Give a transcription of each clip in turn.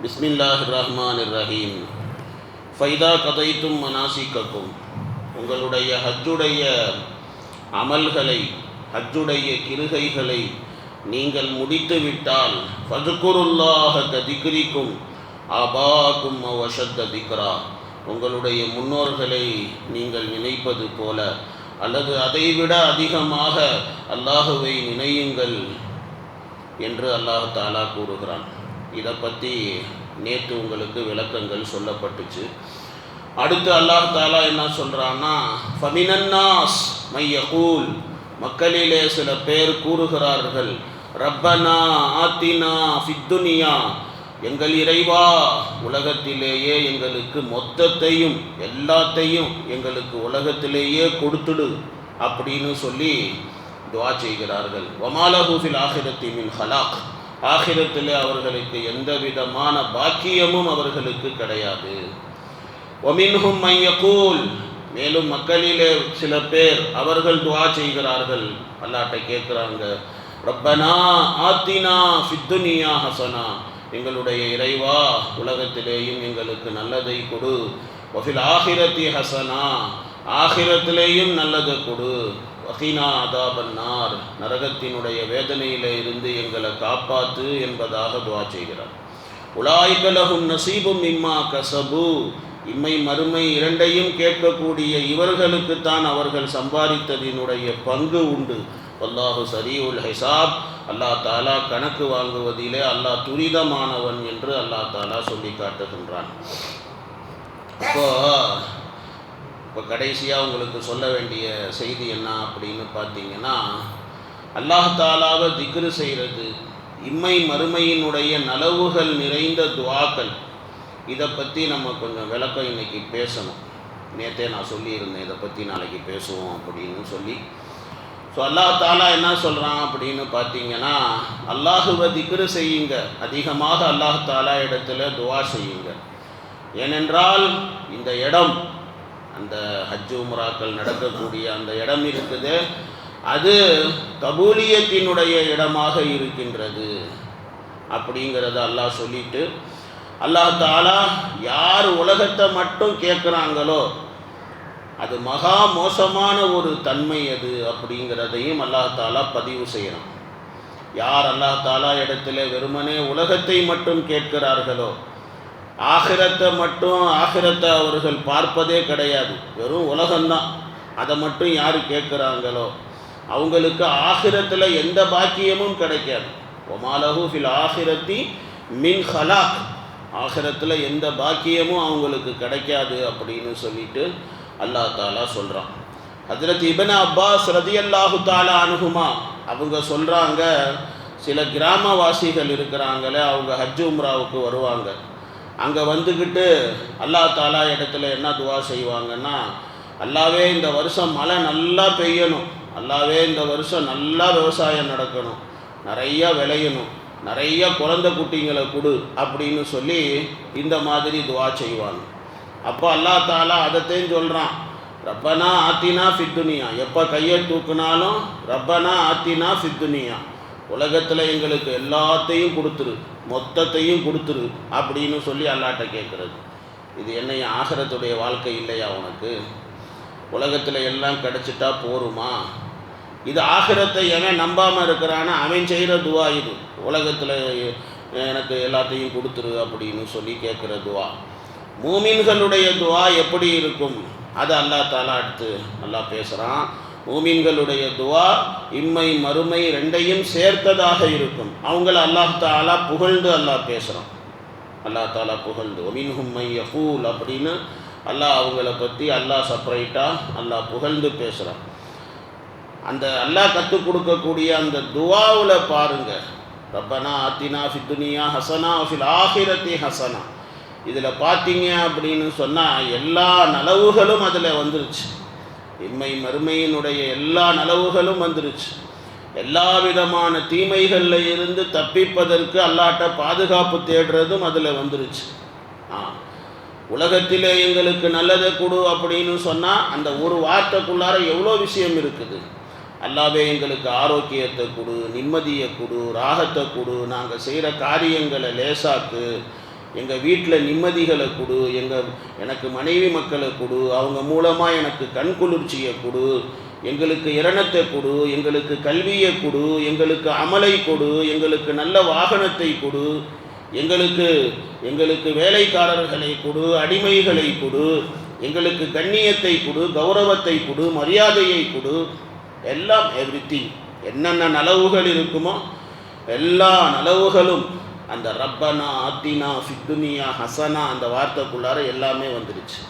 பிஸ்மில்லாஹ் ரஹ்மான் ரஹீம் ஃபைதா கதைத்தும் மனாசிக்கக்கும் உங்களுடைய ஹஜ்ஜுடைய அமல்களை ஹஜ்ஜுடைய கிருகைகளை நீங்கள் முடித்து விட்டால் ஃபதுக்குருல்லாஹ அபாகும் ஆபாக்கும் திக்ரா. உங்களுடைய முன்னோர்களை நீங்கள் நினைப்பது போல அல்லது அதைவிட அதிகமாக அல்லாஹுவை நினையுங்கள் என்று அல்லாஹ் தாலா கூறுகிறான். இதை பற்றி நேற்று உங்களுக்கு விளக்கங்கள் சொல்லப்பட்டுச்சு. அடுத்து அல்லாஹ் தாலா என்ன சொல்கிறான்னா ஃபமினன்னாஸ் மையகூல் மக்களிலே சில பேர் கூறுகிறார்கள் ரப்பனா ஆத்தினா ஃபித்துனியா எங்கள் இறைவா உலகத்திலேயே எங்களுக்கு மொத்தத்தையும் எல்லாத்தையும் எங்களுக்கு உலகத்திலேயே கொடுத்துடு. அப்படின்னு சொல்லி துவா செய்கிறார்கள். ஒமாலஹூஃபில் ஆஹிரத்தி மின் ஹலாக். ஆகிரத்தில் அவர்களுக்கு எந்த விதமான பாக்கியமும் அவர்களுக்கு கிடையாது. ஒமின்ஹும் மையக்கூல் மேலும் மக்களிலே சில பேர் அவர்கள் துவா செய்கிறார்கள். அல்லாட்டை கேட்குறாங்க ரப்பனா ஆத்தினா ஃபித்துனியா ஹசனா. எங்களுடைய இறைவா உலகத்திலேயும் எங்களுக்கு நல்லதை கொடு. ஒஃபில் ஆகிரத்தி ஹசனா. ஆகிரத்திலேயும் நல்லதை கொடு. வஹீனா அதாபன்னார் நரகத்தினுடைய வேதனையில இருந்து எங்களை காப்பாத்து என்பதாக துவா செய்கிறார். உலாய்கலகும் நசீபும் இம்மா கசபு. இம்மை மறுமை இரண்டையும் கேட்கக்கூடிய இவர்களுக்குத்தான் அவர்கள் சம்பாதித்ததினுடைய பங்கு உண்டு. அல்லாஹு சரீஉல் ஹிசாப். அல்லாஹ் தாலா கணக்கு வாங்குவதிலே அல்லாஹ் துரிதமானவன் என்று அல்லா தாலா சொல்லி காட்டுகின்றான். இப்போ இப்போ கடைசியாக உங்களுக்கு சொல்ல வேண்டிய செய்தி என்ன அப்படின்னு பார்த்தீங்கன்னா அல்லாஹ் தாலாவை திக்ரு செய்கிறது இம்மை மறுமையினுடைய நலவுகள் நிறைந்த துவாக்கள். இதை பற்றி நம்ம கொஞ்சம் விளக்கம் இன்னைக்கு பேசணும். நேற்றே நான் சொல்லியிருந்தேன் இதை பற்றி நாளைக்கு பேசுவோம் அப்படின்னு சொல்லி. ஸோ அல்லாஹ் தாலா என்ன சொல்கிறான் அப்படின்னு பார்த்தீங்கன்னா அல்லாஹுவை திக்ரு செய்யுங்க. அதிகமாக அல்லாஹ் தாலா இடத்துல துவா செய்யுங்க. ஏனென்றால் இந்த இடம் அந்த ஹஜ் உம்ராக்கள் நடக்கக்கூடிய அந்த இடம் இருக்குது. அது கபூலியத்தினுடைய இடமாக இருக்கின்றது அப்படிங்கிறத அல்லாஹ் சொல்லிட்டு அல்லாஹ் தாலா யார் உலகத்தை மட்டும் கேட்குறாங்களோ அது மகா மோசமான ஒரு தன்மை அது அப்படிங்கிறதையும் அல்லாஹ் தாலா பதிவு செய்கிறான் யார் அல்லாஹ் தாலா இடத்துல வெறுமனே உலகத்தை மட்டும் கேட்கிறார்களோ ஆகிரத்தை மட்டும் ஆகிரத்தை அவர்கள் பார்ப்பதே கிடையாது. வெறும் உலகம்தான். அதை மட்டும் யார் கேட்குறாங்களோ அவங்களுக்கு ஆகிரத்தில் எந்த பாக்கியமும் கிடைக்காது. ஒமாலகு ஃபில் ஆகிரத்தி மின் ஹலாக். ஆகிரத்தில் எந்த பாக்கியமும் அவங்களுக்கு கிடைக்காது அப்படின்னு சொல்லிட்டு அல்லாஹ் தாலா சொல்கிறான் ஹஜரத் இபன் அப்பாஸ் ரதி அல்லாஹு தாலா அனுகுமா அவங்க சொல்கிறாங்க சில கிராமவாசிகள் இருக்கிறாங்களே அவங்க ஹஜ் உம்ராவுக்கு வருவாங்க. அங்கே வந்துக்கிட்டு அல்லாஹ் தாலா இடத்துல என்ன துவா செய்வாங்கன்னா அல்லாவே இந்த வருஷம் மழை நல்லா பெய்யணும். அல்லாவே இந்த வருஷம் நல்லா விவசாயம் நடக்கணும். நிறையா விளையணும். நிறைய குழந்தை குட்டிங்களை கொடு அப்படின்னு சொல்லி இந்த மாதிரி துவா செய்வாங்க. அப்போ அல்லாஹ் தாலா அதைத்தையும் சொல்கிறான் ரப்பனா ஆத்தினா ஃபித்துனியா எப்போ கையை தூக்குனாலும் ரப்பனா ஆத்தினா ஃபித்துனியா உலகத்தில் எங்களுக்கு எல்லாத்தையும் கொடுத்துரு மொத்தத்தையும் கொடுத்துரு அப்படின்னு சொல்லி அல்லாட்ட கேட்குறது இது என்ன ஆகரத்துடைய வாழ்க்கை இல்லையா உனக்கு? உலகத்தில் எல்லாம் கிடச்சிட்டா போருமா? இது ஆகிரத்தை எவன் நம்பாமல் இருக்கிறான்னா அவன் செய்கிற துவா இது. உலகத்தில் எனக்கு எல்லாத்தையும் கொடுத்துரு அப்படின்னு சொல்லி கேட்குற துவா. மூமின்களுடைய துவா எப்படி இருக்கும்? அது அல்லா தாலா அடுத்து நல்லா பேசுகிறான் மூமின்களுடைய துவா இம்மை மறுமை ரெண்டையும் சேர்த்ததாக இருக்கும். அவங்கள அல்லாஹ் தாலா புகழ்ந்து அல்லாஹ் பேசுகிறான் அல்லாஹ் தாலா புகழ்ந்து. ஒமின்ஹும் மை யஹூல் அப்படின்னு அல்லாஹ் அவங்கள பற்றி அல்லாஹ் செப்பரேட்டாக அல்லாஹ் புகழ்ந்து பேசுகிறான் அந்த அல்லாஹ் கற்றுக் கொடுக்கக்கூடிய அந்த துவாவில் பாருங்கள் ரப்பனா ஆத்தினா ஃபித்துனியா ஹசனா ஃபில் ஆஹிரத்தி ஹசனா. இதில் பார்த்தீங்க அப்படின்னு சொன்னால் எல்லா நலவுகளும் அதில் வந்துருச்சு. இம்மை மறுமையினுடைய எல்லா நலவுகளும் வந்துருச்சு. எல்லா விதமான தீமைகளில் இருந்து தப்பிப்பதற்கு அல்லாட்ட பாதுகாப்பு தேடுறதும் அதில் வந்துருச்சு. ஆ உலகத்திலே எங்களுக்கு நல்லதை கொடு அப்படின்னு சொன்னால் அந்த ஒரு வார்த்தைக்குள்ளார எவ்வளோ விஷயம் இருக்குது? அல்லாவே எங்களுக்கு ஆரோக்கியத்தை கொடு நிம்மதியை கொடு ராகத்தை கொடு நாங்கள் செய்கிற காரியங்களை லேசாக்கு எங்கள் வீட்டில் நிம்மதிகளை கொடு எங்கள் எனக்கு மனைவி மக்களை கொடு அவங்க மூலமாக எனக்கு கண் குளிர்ச்சியை கொடு எங்களுக்கு இரணத்தை கொடு எங்களுக்கு கல்வியை கொடு எங்களுக்கு அமலை கொடு எங்களுக்கு நல்ல வாகனத்தை கொடு எங்களுக்கு எங்களுக்கு வேலைக்காரர்களை கொடு அடிமைகளை கொடு எங்களுக்கு கண்ணியத்தை கொடு கௌரவத்தை கொடு மரியாதையை கொடு. எல்லாம் எவ்ரி என்னென்ன நலவுகள் இருக்குமோ எல்லா நலவுகளும் அந்த ரப்பனா ஆத்தினா ஃபித்துனியா ஹசனா அந்த வார்த்தைக்குள்ளார எல்லாமே வந்துருச்சு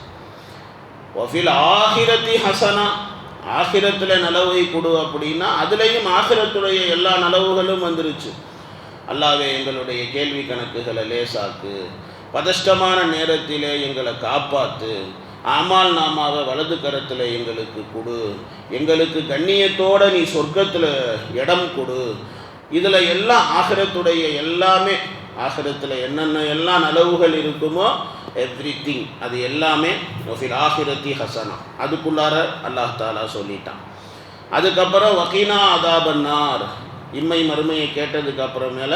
ஒஃபில் ஆகிரத்தி ஹசனா ஆகிரத்தில் நலவை கொடு அப்படின்னா அதுலேயும் ஆகிரத்துடைய எல்லா நலவுகளும் வந்துருச்சு. அல்லாவே எங்களுடைய கேள்வி கணக்குகளை லேசாக்கு பதஷ்டமான நேரத்திலே எங்களை காப்பாற்று ஆமால் நாமாவை வலது கரத்தில் எங்களுக்கு கொடு எங்களுக்கு கண்ணியத்தோட நீ சொர்க்கத்தில் இடம் கொடு இதில் எல்லாம் ஆகரத்துடைய எல்லாமே ஆகரத்தில் என்னென்ன எல்லாம் நலவுகள் இருக்குமோ எவ்ரி திங் அது எல்லாமே ஒஃபில் ஆகிரத்தி ஹசனா அதுக்குள்ளார அல்லாஹ் தாலா சொல்லிட்டான். அதுக்கப்புறம் வக்கீனா அதாபன்னார் இம்மை மறுமையை கேட்டதுக்கு அப்புறமேல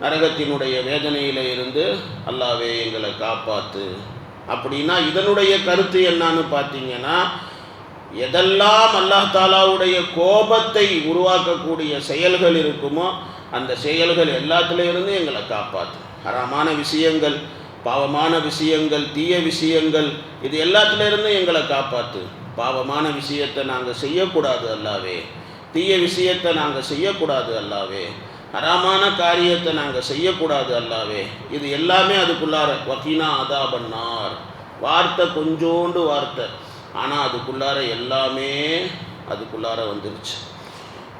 நரகத்தினுடைய வேதனையில் இருந்து அல்லாவே எங்களை காப்பாத்து. அப்படின்னா இதனுடைய கருத்து என்னன்னு பார்த்தீங்கன்னா எதெல்லாம் அல்லாஹ் தாலாவுடைய கோபத்தை உருவாக்கக்கூடிய செயல்கள் இருக்குமோ அந்த செயல்கள் எல்லாத்துலேருந்து எங்களை காப்பாற்று ஹராமான விஷயங்கள் பாவமான விஷயங்கள் தீய விஷயங்கள் இது எல்லாத்துலேருந்து எங்களை காப்பாற்று பாவமான விஷயத்தை நாங்கள் செய்யக்கூடாது அல்லாவே. தீய விஷயத்தை நாங்கள் செய்யக்கூடாது அல்லாவே. ஹராமான காரியத்தை நாங்கள் செய்யக்கூடாது அல்லாவே. இது எல்லாமே அதுக்குள்ளார வக்கீனா அதாபன்னார் வார்த்தை கொஞ்சோண்டு வார்த்தை. ஆனால் அதுக்குள்ளார எல்லாமே அதுக்குள்ளார வந்துருச்சு.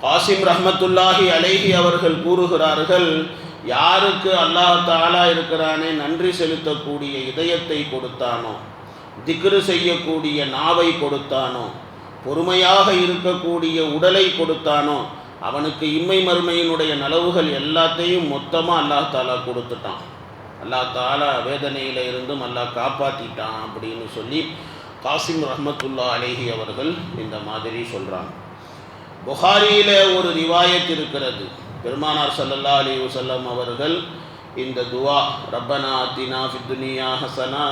காசிம் ரஹமத்துல்லாஹி அலைஹி அவர்கள் கூறுகிறார்கள் யாருக்கு அல்லாஹ் தாலா இருக்கிறானே நன்றி செலுத்தக்கூடிய இதயத்தை கொடுத்தானோ திக்ரு செய்யக்கூடிய நாவை கொடுத்தானோ பொறுமையாக இருக்கக்கூடிய உடலை கொடுத்தானோ அவனுக்கு இம்மை மறுமையினுடைய நலவுகள் எல்லாத்தையும் மொத்தமாக அல்லாஹ் தாலா கொடுத்துட்டான். அல்லாஹ் தாலா வேதனையில் இருந்தும் அல்லாஹ் காப்பாற்றிட்டான் அப்படின்னு சொல்லி காசிம் ரஹமத்துல்லா அலேஹி அவர்கள் இந்த மாதிரி சொல்கிறாங்க புகாரியில் ஒரு ரிவாயத் இருக்கிறது. பெருமானார் சல்லல்லா அலி வசல்லம் அவர்கள் இந்த துவா ரப்பனா அத்தினா ஃபித்துனியா ஹசனா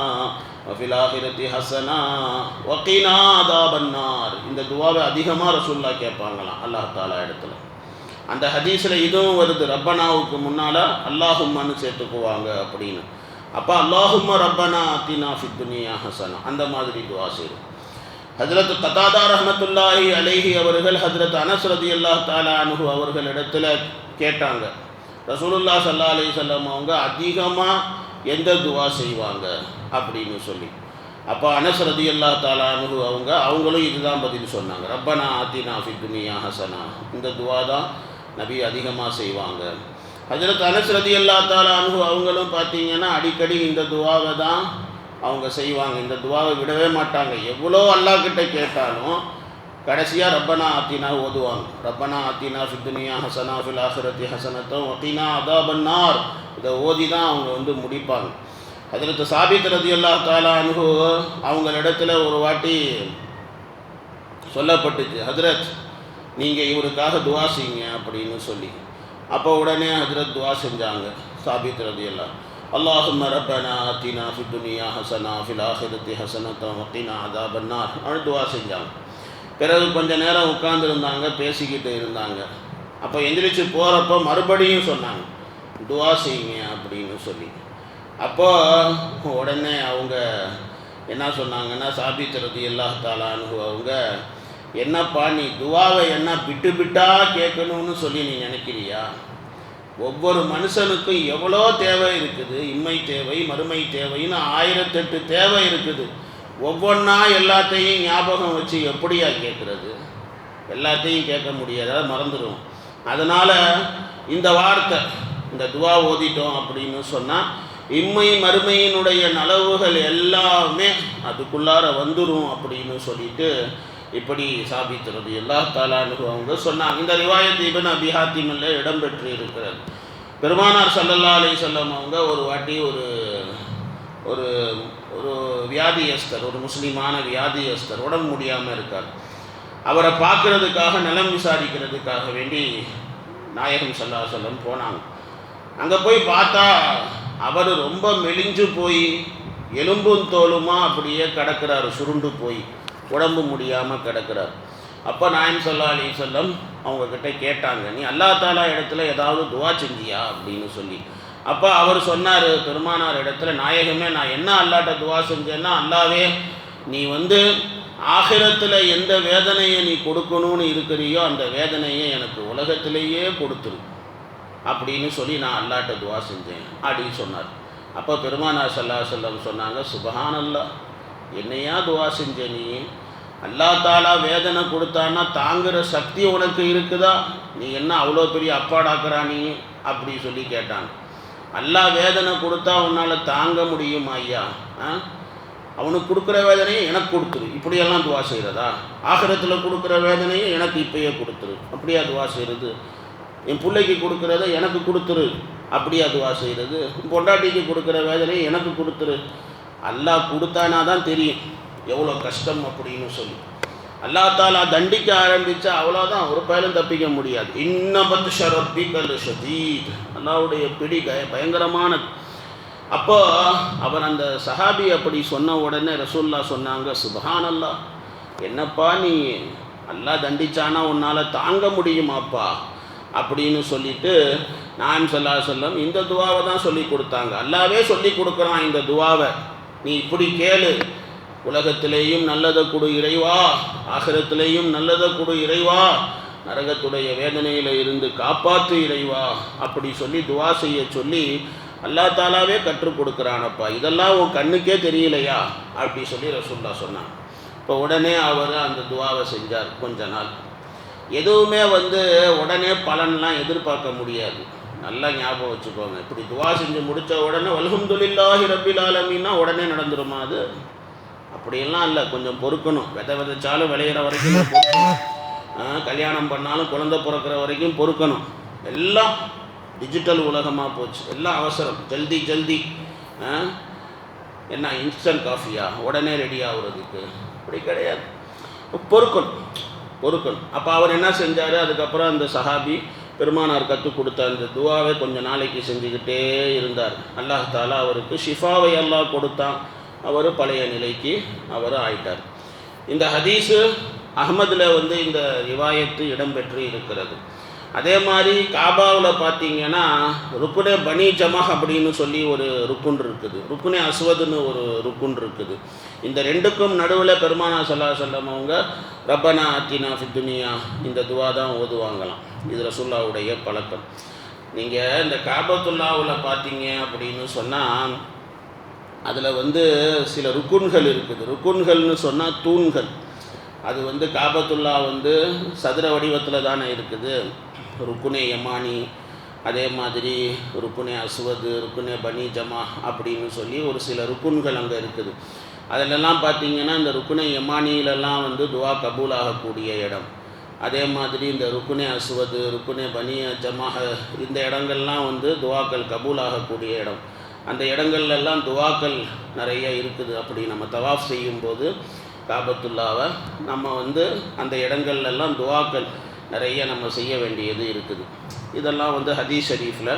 வஃபில் ஹசனா ஹசனா வக்கீனா அதாபன்னார் இந்த துவாவை அதிகமாக ரசூல்லா கேட்பாங்களாம் அல்லாஹ் தாலா இடத்துல. அந்த ஹதீஸில் இதுவும் வருது ரப்பனாவுக்கு முன்னால் அல்லாஹும்மான்னு சேர்த்துக்குவாங்க அப்படின்னு. அப்போ அல்லாஹும் ரப்பனா அத்தினா ஃபித்துனியா ஹசனா. அந்த மாதிரி துவா செய்யும் ஹஜரத் கதாதா ரஹமத்துல்லாஹி அலைஹி அவர்கள் ஹஜரத் அனஸ் ரதி அல்லாஹ் தாலா அனுகு அவர்களிடத்துல கேட்டாங்க. ரசூலுல்லா சல்லா அலி சொல்லம் அவங்க அதிகமாக எந்த துவா செய்வாங்க அப்படின்னு சொல்லி. அப்போ அனஸ் ரதி அல்லா தாலா அனுகு அவங்க அவங்களும் இதுதான் பதில் சொன்னாங்க. ரப்பனா ஆத்தினா ஃபி துனியா ஹசனா. இந்த துவா தான் நபி அதிகமாக செய்வாங்க. ஹஜரத் அனஸ் ரதி அல்லா தாலா அனுகு அவங்களும் பார்த்தீங்கன்னா அடிக்கடி இந்த துவாவை தான் அவங்க செய்வாங்க. இந்த துவாவை விடவே மாட்டாங்க. எவ்வளோ அல்லாக்கிட்ட கேட்டாலும் கடைசியாக ரப்பனா ஆத்தினா ஓதுவாங்க. ரப்பனா ஆத்தினா ஃபித்துனியா ஹசனா ஃபில் ஆஹிரத்தி ஹசனத்தும் அதா அதாபன்னார் இதை ஓதி தான் அவங்க வந்து முடிப்பாங்க. அதில் சாபித் ரதி அல்லா தாலா அனுகு அவங்களிடத்துல ஒரு வாட்டி சொல்லப்பட்டுச்சு ஹதரத் நீங்கள் இவருக்காக துவா செய்யுங்க அப்படின்னு சொல்லி. அப்போ உடனே ஹஜரத் துவா செஞ்சாங்க சாபித் ரதி எல்லாம் அல்லாஹும் ரப்பனா அத்தினா ஃபி துனியா ஹசனா ஃபில் ஆஹிரத்தி ஹசனத்தம் அத்தினா அதா பன்னார் அவனு துவா செஞ்சாங்க. பிறகு கொஞ்ச நேரம் உட்காந்துருந்தாங்க பேசிக்கிட்டு இருந்தாங்க. அப்போ எந்திரிச்சு போகிறப்ப மறுபடியும் சொன்னாங்க துவா செய்யுங்க அப்படின்னு சொல்லி. அப்போ உடனே அவங்க என்ன சொன்னாங்கன்னா சாபித் ரதி எல்லாத்தாலான்னு அவங்க என்னப்பா நீ துவாவை என்ன பிட்டு பிட்டா கேட்கணும்னு சொல்லி நீ நினைக்கிறியா? ஒவ்வொரு மனுஷனுக்கும் எவ்வளோ தேவை இருக்குது? இம்மை தேவை மறுமை தேவைன்னு ஆயிரத்தெட்டு தேவை இருக்குது. ஒவ்வொன்றா எல்லாத்தையும் ஞாபகம் வச்சு எப்படியா கேட்குறது? எல்லாத்தையும் கேட்க முடியாத மறந்துடும் அதனால் இந்த வார்த்தை இந்த துவா ஓதிட்டோம் அப்படின்னு சொன்னால் இம்மை மறுமையினுடைய நலவுகள் எல்லாமே அதுக்குள்ளார வந்துடும் அப்படின்னு சொல்லிட்டு இப்படி சாபித்துறது எல்லா தாலானு அவங்க சொன்னாங்க இந்த ரிவாயத் இபன் அபிஹாத்திமில் இடம்பெற்று இருக்கிறது பெருமானார் சல்லல்லா அலி சொல்லம் அவங்க ஒரு வாட்டி ஒரு ஒரு ஒரு வியாதியஸ்தர் ஒரு முஸ்லீமான வியாதியஸ்தர் உடம்பு முடியாமல் இருக்கார். அவரை பார்க்கறதுக்காக நிலம் விசாரிக்கிறதுக்காக வேண்டி நாயகம் சல்லா சொல்லம் போனாங்க. அங்கே போய் பார்த்தா அவர் ரொம்ப மெலிஞ்சு போய் எலும்பும் தோலுமா அப்படியே கிடக்கிறாரு சுருண்டு போய். உடம்பு முடியாமல் கிடக்கிறார். அப்போ நாயம் சொல்லா அலி சொல்லம் அவங்கக்கிட்ட கேட்டாங்க நீ அல்லா தாலா இடத்துல ஏதாவது துவா செஞ்சியா? அப்படின்னு சொல்லி. அப்போ அவர் சொன்னார் பெருமானார் இடத்துல நாயகமே நான் என்ன அல்லாட்ட துவா செஞ்சேன்னா அல்லாவே நீ வந்து ஆகிரத்தில் எந்த வேதனையை நீ கொடுக்கணும்னு இருக்கிறியோ அந்த வேதனையை எனக்கு உலகத்திலேயே கொடுத்துரு. அப்படின்னு சொல்லி நான் அல்லாட்ட துவா செஞ்சேன் அப்படின்னு சொன்னார். அப்போ பெருமானார் சல்லா செல்லம் சொன்னாங்க சுபஹானல்லா என்னையா துவா செஞ்ச நீ? அல்லா தாலா வேதனை கொடுத்தான்னா தாங்குற சக்தி உனக்கு இருக்குதா? நீ என்ன அவ்வளோ பெரிய அப்பாடாக்குறா நீ? அப்படி சொல்லி கேட்டான் அல்லா வேதனை கொடுத்தா உன்னால் தாங்க முடியும் ஐயா? ஆ? அவனுக்கு கொடுக்குற வேதனையை எனக்கு கொடுத்துரு. இப்படியெல்லாம் துவா செய்கிறதா ஆகிரத்தில் கொடுக்குற வேதனையை எனக்கு இப்பயே கொடுத்துரு. அப்படியா துவா செய்கிறது என் பிள்ளைக்கு கொடுக்குறத எனக்கு கொடுத்துரு. அப்படியா துவா செய்கிறது பொண்டாட்டிக்கு கொடுக்குற வேதனையை எனக்கு கொடுத்துரு. அல்லா கொடுத்தானா தான் தெரியும். எவ்வளோ கஷ்டம் அப்படின்னு சொல்லி. அல்லா தாலா தண்டிக்க ஆரம்பித்தா அவ்வளோதான் ஒரு பயலும் தப்பிக்க முடியாது. இன்னபத் ஷரப்பிக்கல் ஷதீத். அல்லாவுடைய பிடி கய பயங்கரமானது. அப்போ அவர் அந்த சஹாபி அப்படி சொன்ன உடனே ரசூல்லா சொன்னாங்க சுபஹான் அல்லா என்னப்பா நீ அல்லா தண்டிச்சானா உன்னால் தாங்க முடியுமாப்பா? அப்படின்னு சொல்லிட்டு நான் சொல்லா சொல்லம் இந்த துவாவை தான் சொல்லி கொடுத்தாங்க. அல்லாவே சொல்லி கொடுக்குறான் இந்த துவாவை. நீ இப்படி கேளு. உலகத்திலேயும் நல்லதை கொடு இறைவா. ஆகரத்திலேயும் நல்லதை கொடு இறைவா. நரகத்துடைய வேதனையில் இருந்து காப்பாற்று இறைவா. அப்படி சொல்லி துவா செய்ய சொல்லி அல்லா தாலாவே கற்றுக் கொடுக்குறானப்பா. இதெல்லாம் உன் கண்ணுக்கே தெரியலையா? அப்படி சொல்லி ரசுல்லா சொன்னான். இப்போ உடனே அவர் அந்த துவாவை செஞ்சார் கொஞ்ச நாள். எதுவுமே வந்து உடனே பலன்லாம் எதிர்பார்க்க முடியாது. நல்லா ஞாபகம் வச்சுக்கோங்க. இப்படி துவா செஞ்சு முடித்த உடனே வல்ஹம்துலில்லாஹி ரபில் ஆலமீன்னா உடனே நடந்துருமா அது? அப்படியெல்லாம் இல்லை கொஞ்சம் பொறுக்கணும். விதை விதைச்சாலும் விளையிற வரைக்கும் கல்யாணம் பண்ணாலும் குழந்தை பிறக்கிற வரைக்கும் பொறுக்கணும். எல்லாம் டிஜிட்டல் உலகமாக போச்சு. எல்லாம் அவசரம். ஜல்தி ஜல்தி. என்ன இன்ஸ்டன்ட் காஃபியா உடனே ரெடி ஆகுறதுக்கு. அப்படி கிடையாது. பொறுக்கணும். பொறுக்கணும். அப்போ அவர் என்ன செஞ்சார்? அதுக்கப்புறம் அந்த சஹாபி பெருமானார் கற்றுக் கொடுத்த அந்த துவாவை கொஞ்சம் நாளைக்கு செஞ்சுக்கிட்டே இருந்தார். அல்லாஹாலா அவருக்கு ஷிஃபாவை எல்லாம் கொடுத்தான். அவர் பழைய நிலைக்கு அவர் ஆயிட்டார். இந்த ஹதீஸு அகமதில் வந்து இந்த ரிவாயத்து இடம்பெற்று இருக்கிறது. அதே மாதிரி காபாவில் பார்த்தீங்கன்னா ருக்குனே பனி ஜமஹ் அப்படின்னு சொல்லி ஒரு ருக்குன் இருக்குது. ருக்குனே அஸ்வதுன்னு ஒரு ருக்குன் இருக்குது. இந்த ரெண்டுக்கும் நடுவில் பெருமானா சொல்லா சொல்லம் அவங்க ரப்பனா அத்தினா ஃபித்துனியா இந்த துவா தான் ஓதுவாங்களாம். இது ரசுல்லாவுடைய பழக்கம். நீங்கள் இந்த காபத்துல்லாவில் பார்த்தீங்க அப்படின்னு சொன்னால் அதில் வந்து சில ருக்குன்கள் இருக்குது. ருக்குன்கள்னு சொன்னால் தூண்கள். அது வந்து காபத்துல்லா வந்து சதுர வடிவத்தில் தானே இருக்குது. ருக்குனே யமானி அதே மாதிரி ருக்குனே அசுவது ருக்குனே பனி ஜமா அப்படின்னு சொல்லி ஒரு சில ருக்குன்கள் அங்கே இருக்குது. அதிலெல்லாம் பார்த்தீங்கன்னா இந்த ருக்குனே யமானியிலெல்லாம் வந்து துவா கபூல் ஆகக்கூடிய இடம். அதே மாதிரி இந்த ருக்குனே அசுவது ருக்குனே பனி ஜமாக இந்த இடங்கள்லாம் வந்து துவாக்கள் கபூல் ஆகக்கூடிய இடம். அந்த இடங்கள்லாம் துவாக்கள் நிறைய இருக்குது. அப்படி நம்ம தவாஃப் செய்யும்போது காபத்துல்லாவை நம்ம வந்து அந்த இடங்கள்லாம் துவாக்கள் நிறைய நம்ம செய்ய வேண்டியது இருக்குது. இதெல்லாம் வந்து ஹதீஸ் ஷரீஃபில்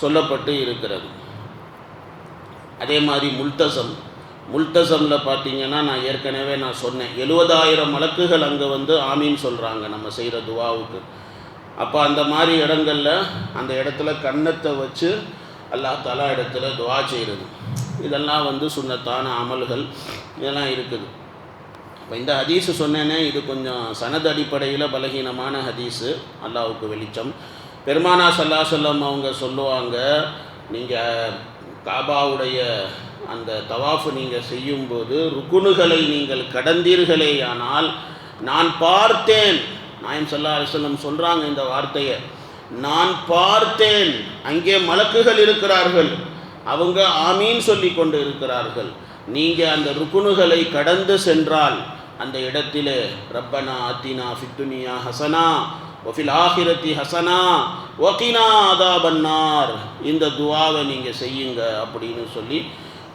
சொல்லப்பட்டு இருக்கிறது. அதே மாதிரி முல்தசம். முல்தசமில் பார்த்தீங்கன்னா நான் ஏற்கனவே நான் சொன்னேன். எழுபதாயிரம் மலக்குகள் அங்கே வந்து ஆமீன் சொல்கிறாங்க நம்ம செய்கிற துவாவுக்கு. அப்போ அந்த மாதிரி இடங்களில் அந்த இடத்துல கன்னத்தை வச்சு அல்லாஹ் தலா இடத்துல துவா செய்கிறது. இதெல்லாம் வந்து சுண்ணத்தான அமல்கள். இதெல்லாம் இருக்குது. இப்போ இந்த ஹதீஸு சொன்னேனே இது கொஞ்சம் சனது அடிப்படையில் பலகீனமான ஹதீஸு. அல்லாவுக்கு வெளிச்சம். பெருமானா சல்லா சொல்லம் அவங்க சொல்லுவாங்க நீங்கள் காபாவுடைய அந்த தவாஃபு நீங்கள் செய்யும்போது ருக்குனுகளை நீங்கள் கடந்தீர்களே ஆனால் நான் பார்த்தேன். நாயம் சல்லா அலிஸ்லம் சொல்கிறாங்க இந்த வார்த்தையை. நான் பார்த்தேன். அங்கே மலக்குகள் இருக்கிறார்கள். அவங்க ஆமீன் சொல்லி கொண்டு இருக்கிறார்கள். நீங்கள் அந்த ருக்குணுகளை கடந்து சென்றால் அந்த இடத்திலே ரப்பனா அத்தினா ஃபித்துனியா ஹசனா ஒஃபில் ஆஹிரத்தி ஹசனா ஒகினா அதா பன்னார் இந்த துவாவை நீங்கள் செய்யுங்க அப்படின்னு சொல்லி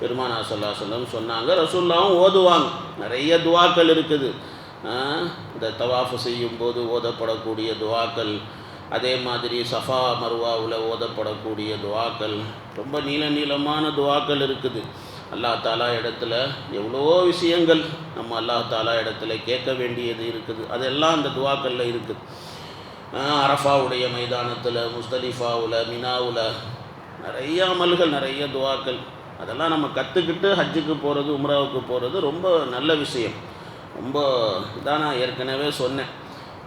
பெருமானா சல்லா சொல்லம் சொன்னாங்க. ரசுல்லாவும் ஓதுவாங்க. நிறைய துவாக்கள் இருக்குது. இந்த தவாஃபு செய்யும்போது ஓதப்படக்கூடிய துவாக்கள் அதே மாதிரி சஃபா மருவாவில் ஓதப்படக்கூடிய துவாக்கள் ரொம்ப நீள நீளமான துவாக்கள் இருக்குது. அல்லா தாலா இடத்துல எவ்வளோ விஷயங்கள் நம்ம அல்லா தாலா இடத்துல கேட்க வேண்டியது இருக்குது. அதெல்லாம் அந்த துவாக்களில் இருக்குது அரஃபாவுடைய மைதானத்தில் முஸ்தலிஃபாவில் மினாவில் நிறைய அமல்கள் நிறைய துவாக்கள். அதெல்லாம் நம்ம கற்றுக்கிட்டு ஹஜ்ஜுக்கு போகிறது உம்ராவுக்கு போகிறது ரொம்ப நல்ல விஷயம். ரொம்ப இதான் நான் ஏற்கனவே சொன்னேன்.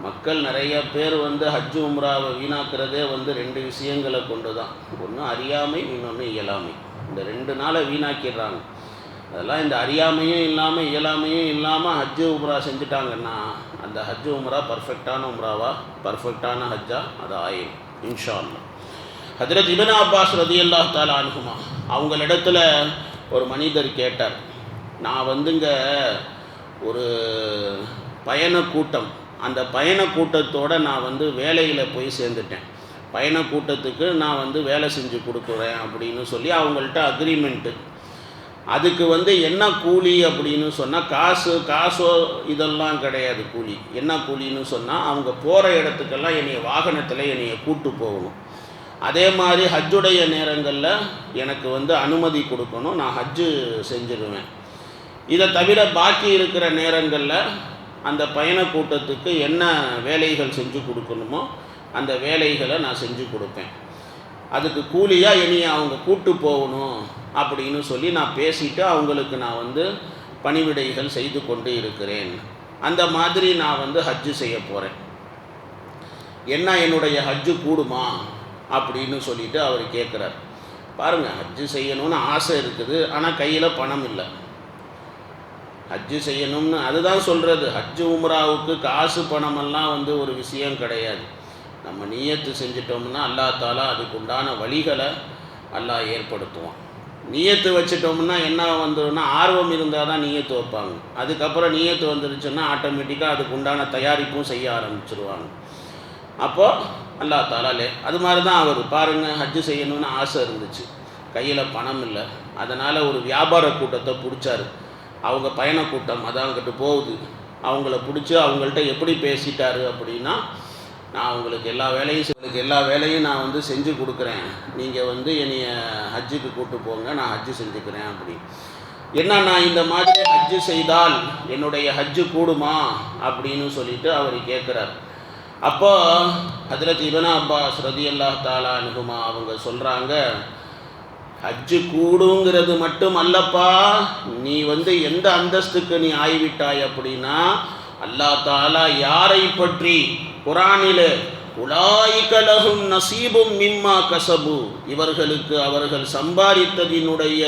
மக்கள் நிறைய பேர் வந்து ஹஜ்ஜு உம்ராவை வீணாக்கிறதே வந்து ரெண்டு விஷயங்களை கொண்டு தான் ஒன்று அறியாமை இன்னொன்று இயலாமை. இந்த ரெண்டு நாளை வீணாக்கிடுறாங்க. அதெல்லாம் இந்த அறியாமையும் இல்லாமல் இயலாமையும் இல்லாமல் ஹஜ்ஜு உம்ரா செஞ்சுட்டாங்கன்னா அந்த ஹஜ்ஜு உம்ரா பர்ஃபெக்டான உம்ராவா? பர்ஃபெக்டான ஹஜ்ஜா? அது ஆயிடும் இன்ஷா அல்லாஹ் ஹஜரத் இபன் அப்பாஸ் ரதி அல்லா தாலா அனுகுமா அவங்களிடத்துல ஒரு மனிதர் கேட்டார். நான் வந்துங்க ஒரு பயண கூட்டம் அந்த பயண நான் வந்து வேலையில் போய் சேர்ந்துட்டேன். பயண கூட்டத்துக்கு நான் வந்து வேலை செஞ்சு கொடுக்குறேன் அப்படின்னு சொல்லி அவங்கள்ட்ட அக்ரிமெண்ட்டு அதுக்கு வந்து என்ன கூலி அப்படின்னு சொன்னால் காசு காசோ இதெல்லாம் கிடையாது கூலி. என்ன கூலின்னு சொன்னால் அவங்க போகிற இடத்துக்கெல்லாம் என்னைய வாகனத்தில் என்னைய கூட்டு போகணும். அதே மாதிரி ஹஜ்ஜுடைய நேரங்களில் எனக்கு வந்து அனுமதி கொடுக்கணும். நான் ஹஜ்ஜு செஞ்சிருவேன். இதை தவிர பாக்கி இருக்கிற நேரங்களில் அந்த பயண கூட்டத்துக்கு என்ன வேலைகள் செஞ்சு கொடுக்கணுமோ அந்த வேலைகளை நான் செஞ்சு கொடுப்பேன். அதுக்கு கூலியாக இனி அவங்க கூட்டு போகணும் அப்படின்னு சொல்லி நான் பேசிட்டு அவங்களுக்கு நான் வந்து பணிவிடைகள் செய்து கொண்டு இருக்கிறேன். அந்த மாதிரி நான் வந்து ஹஜ்ஜு செய்ய போகிறேன் என்ன என்னுடைய ஹஜ்ஜு கூடுமா அப்படின்னு சொல்லிட்டு அவர் கேட்குறார் பாருங்கள் ஹஜ்ஜு செய்யணும்னு ஆசை இருக்குது ஆனால் கையில் பணம் இல்லை. ஹஜ்ஜு செய்யணும்னு அதுதான் சொல்கிறது ஹஜ்ஜு உம்ராவுக்கு காசு பணமெல்லாம் வந்து ஒரு விஷயம் கிடையாது. நம்ம நீயத்து செஞ்சிட்டோம்னா அல்லா தாலா அதுக்கு உண்டான வழிகளை அல்லா ஏற்படுத்துவான். நீயத்து வச்சிட்டோம்னா என்ன வந்துடும்னா ஆர்வம் இருந்தால் தான் நீயத்து வைப்பாங்க. அதுக்கப்புறம் நீயத்து வந்துருச்சுன்னா ஆட்டோமேட்டிக்காக அதுக்கு உண்டான தயாரிப்பும் செய்ய ஆரம்பிச்சிருவாங்க. அப்போது அல்லா தாலாலே அது மாதிரி தான் அவர். பாருங்கள் ஹஜ்ஜு செய்யணும்னு ஆசை இருந்துச்சு. கையில் பணம் இல்லை. அதனால் ஒரு வியாபார கூட்டத்தை பிடிச்சாரு. அவங்க பயணக்கூட்டம் அதான் அங்கிட்டு போகுது. அவங்கள பிடிச்சி அவங்கள்ட்ட எப்படி பேசிட்டாரு அப்படின்னா நான் உங்களுக்கு எல்லா வேலையும் உங்களுக்கு எல்லா வேலையும் நான் வந்து செஞ்சு கொடுக்குறேன். நீங்கள் வந்து என்னைய ஹஜ்ஜுக்கு கூப்பிட்டு போங்க நான் ஹஜ்ஜு செஞ்சுக்கிறேன் அப்படி. என்ன நான் இந்த மாதிரி ஹஜ்ஜு செய்தால் என்னுடைய ஹஜ்ஜு கூடுமா அப்படின்னு சொல்லிட்டு அவர் கேட்குறார் அப்போ ஹஜரத் இபனா அப்பாஸ் ரதி அல்லா தாலா அனுகுமா அவங்க சொல்கிறாங்க ஹஜ்ஜு கூடுங்கிறது மட்டும் அல்லப்பா நீ வந்து எந்த அந்தஸ்துக்கு நீ ஆய்விட்டாய் அப்படின்னா அல்லாஹ் தாலா யாரை பற்றி? குரானில் உலாய்கலகும் நசீபும் மிம்மா கசபு. இவர்களுக்கு அவர்கள் சம்பாதித்ததினுடைய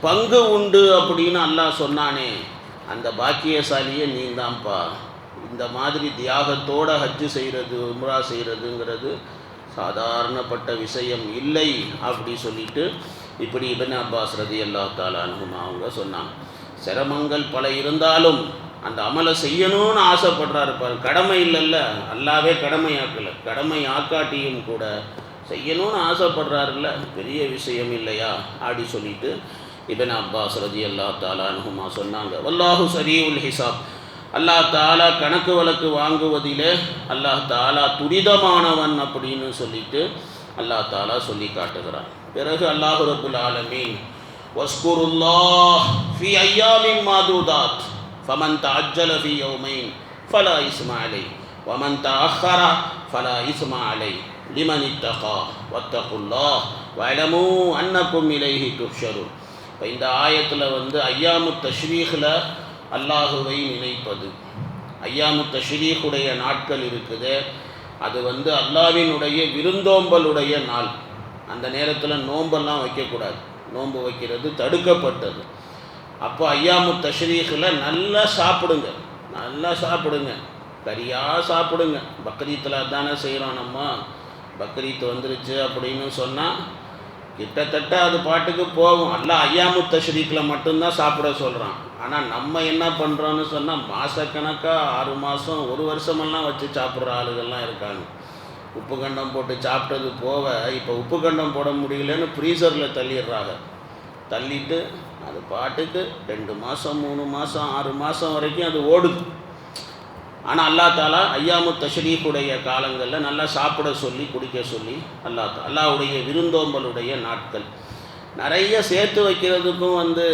பங்கு உண்டு அப்படின்னு அல்லாஹ் சொன்னானே. அந்த பாக்கியசாலியை நீ தான்ப்பா இந்த மாதிரி தியாகத்தோட ஹஜ்ஜு செய்கிறது உம்ரா செய்கிறதுங்கிறது சாதாரணப்பட்ட விஷயம் இல்லை அப்படி சொல்லிட்டு இப்படி இபன் அப்பாஸ் ரதி அல்லா தாலானுமா அவங்க சொன்னாங்க. சிரமங்கள் பல இருந்தாலும் அந்த அமலை செய்யணும்னு ஆசைப்படுறாரு பாரு. கடமை இல்லைல்ல. அல்லாவே கடமை ஆக்கலை கடமை ஆக்காட்டியும் கூட செய்யணும்னு ஆசைப்படுறாருல்ல. பெரிய விஷயம் இல்லையா? அப்படி சொல்லிட்டு இபன் அப்பாஸ் ரதி அல்லா தாலானுமா சொன்னாங்க. வல்லாஹு சரீவுல் ஹிசாப். அல்லாஹ் தாலா கணக்கு வழக்கு வாங்குவதிலே அல்லாஹ் தாலா துரிதமானவன் அப்படின்னு சொல்லிட்டு அல்லாஹ் தாலா சொல்லி காட்டுகிறான். பிறகு அல்லாஹு ரபுல் ஆலமீன் வஸ்குருல்லாஹ் ஃபி ஐயாமின் மாதூதாத் ஃபமன் தஅஜ்ஜல ஃபி யௌமைன் ஃபலா இஸ்மா அலை வமன் தஅخر ஃபலா இஸ்மா அலை லிமன் இத்தகா வத்தகுல்லாஹ் வஅலமு அன்னக்கும் இலைஹி துஹ்ஷருன். இப்போ இந்த ஆயத்தில் வந்து ஐயாமு தஷ்ரீஹில் அல்லாஹுவை நினைப்பது. ஐயாமு தஷ்ரீஹுடைய நாட்கள் இருக்குது. அது வந்து அல்லாவினுடைய விருந்தோம்பலுடைய நாள். அந்த நேரத்தில் நோம்பெல்லாம் வைக்கக்கூடாது. நோன்பு வைக்கிறது தடுக்கப்பட்டது. அப்போ ஐயாமு தஷ்ரீஹில் நல்லா சாப்பிடுங்க. நல்லா சாப்பிடுங்க. கறியாக சாப்பிடுங்க. பக்ரீத்தில் தானே செய்கிறோம் நம்ம. பக்ரீத் வந்துருச்சு அப்படின்னு சொன்னால் கிட்டத்தட்ட அது பாட்டுக்கு போகும். எல்லாம் ஐயாமு தஷ்ரீக்கில் மட்டும்தான் சாப்பிட சொல்கிறான் ஆனால் நம்ம என்ன பண்ணுறோன்னு சொன்னால் மாதக்கணக்காக ஆறு மாதம் ஒரு வருஷமெல்லாம் வச்சு சாப்பிட்ற ஆளுகள்லாம் இருக்காங்க. உப்பு கண்டம் போட்டு சாப்பிட்டது போக இப்போ உப்பு கண்டம் போட முடியலன்னு ஃப்ரீசரில் தள்ளிடுறாங்க. தள்ளிட்டு அது பாட்டுக்கு ரெண்டு மாதம் மூணு மாதம் ஆறு மாதம் வரைக்கும் அது ஓடுது. ஆனால் அல்லா தாலா ஐயாமு தஷ்ரீஃபுடைய காலங்களில் நல்லா சாப்பிட சொல்லி குடிக்க சொல்லி அல்லா அல்லாவுடைய விருந்தோம்பலுடைய நாட்கள். நிறைய சேர்த்து வைக்கிறதுக்கும் வந்து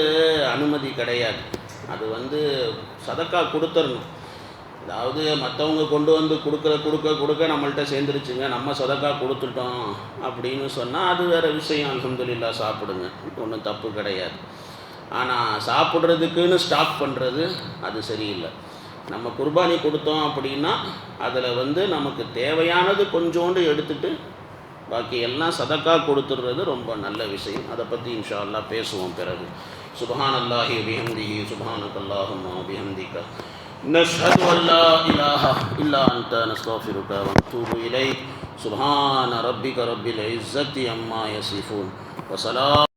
அனுமதி கிடையாது. அது வந்து சதக்கா கொடுத்துடணும். அதாவது மற்றவங்க கொண்டு வந்து கொடுக்குற கொடுக்க கொடுக்க நம்மள்கிட்ட சேர்ந்துருச்சுங்க. நம்ம சொதக்கா கொடுத்துட்டோம் அப்படின்னு சொன்னால் அது வேறு விஷயம். அலமதுல்லா சாப்பிடுங்க. ஒன்றும் தப்பு கிடையாது. ஆனால் சாப்பிட்றதுக்குன்னு ஸ்டாக் பண்ணுறது அது சரியில்லை. நம்ம குர்பானி கொடுத்தோம் அப்படின்னா அதில் வந்து நமக்கு தேவையானது கொஞ்சோண்டு எடுத்துட்டு பாக்கி எல்லாம் சதக்கா கொடுத்துடுறது ரொம்ப நல்ல விஷயம். அதை பற்றி இன்ஷா அல்லாஹ் பேசுவோம் பிறகு. சுபஹான் அல்லாஹி பிஹம்திஹி சுபஹானக் அல்லாஹும்ம نشهد أن لا إله إلا أنت نستغفرك ونتوب إليك. سبحان ربك رب العزة عما يصفون. وسلام